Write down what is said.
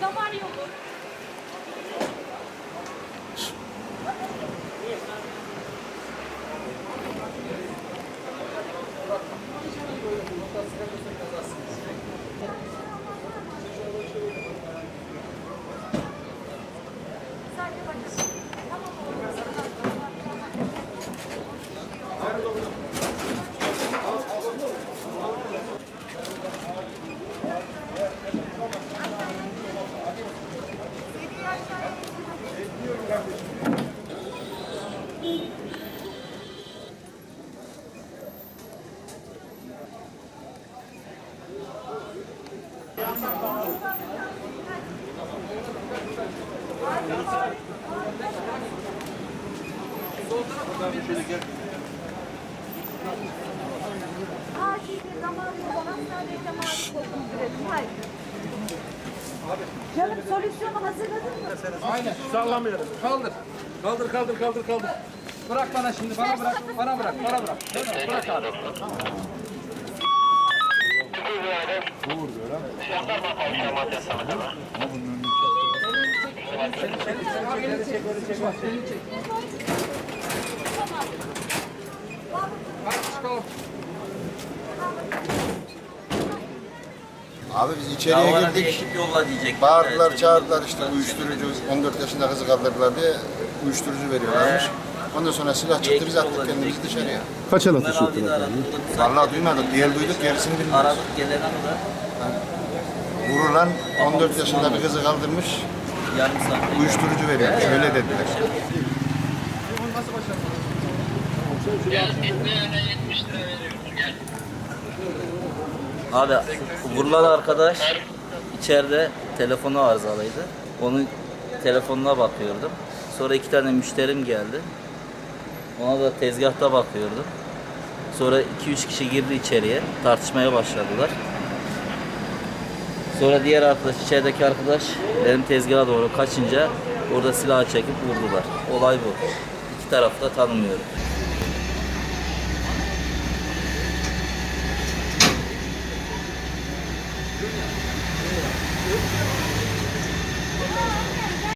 Damar yolu. Bir damar yolu hastaneye maruz olduğunu görelim. Hayır. Canım solüsyonu hazırladın mı? Aynen. Sallamıyorum. Kaldır. Kaldır kaldır kaldır kaldır. Bırak bana şimdi. Bana bırak. Bana bırak. Bana bırak. Bırak abi. Çek, geri çek. Bak, Seni çek. Hadi çıkalım. Abi biz içeriye bir girdik. ekip yolla diyecek. Bağırdılar, çağırdılar işte uyuşturucu 14 yaşında kızı kaldırdılar diye uyuşturucu veriyorlarmış. Ondan sonra silah çıktı biz attık kendimizi dışarıya. Kaç el atış de efendim? Vallahi duymadık, diğer duyduk gerisini bilmiyoruz. Aradık gelene kadar Vurulan 14 yaşında bir kızı kaldırmış, yarım saat. uyuşturucu veriyormuş, öyle dediler. Abi vurulan arkadaş içeride telefonu arızalıydı. Onun telefonuna bakıyordum. Sonra iki tane müşterim geldi. Ona da tezgahta bakıyordum. Sonra iki üç kişi girdi içeriye. Tartışmaya başladılar. Sonra diğer arkadaş, içerideki arkadaş benim tezgaha doğru kaçınca orada silahı çekip vurdular. Olay bu. İki tarafı da tanımıyorum.